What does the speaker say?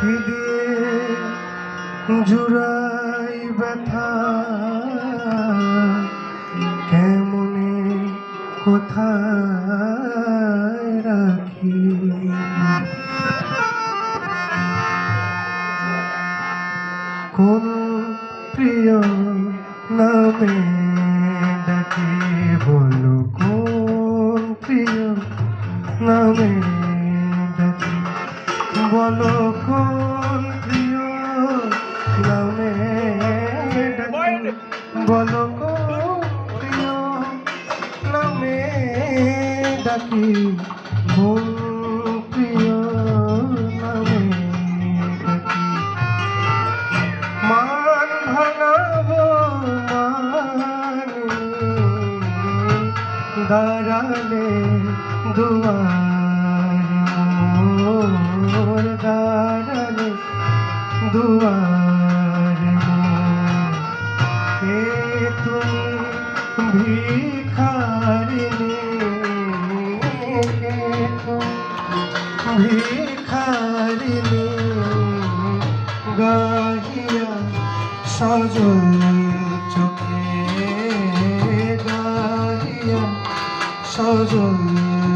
কি দিয়ে জুড়াই ব্যথা। কেমনে কোথায় রাখি? কোন প্রিয় নামে ডাকি বলো, কোন প্রিয় নামে বলো কোন প্রিয় নামে বলো কোন প্রিয় নামে ডাকি কোন প্রিয় নামে ডাকি। মান ভাঙাবো দাঁড়ালে দুয়ার মোর দাঁড়ালে দুয়ার কে তুমি ভিখারিণী ভিখারিণী গাহিয়া সজল চোখে গাহিয়া সজল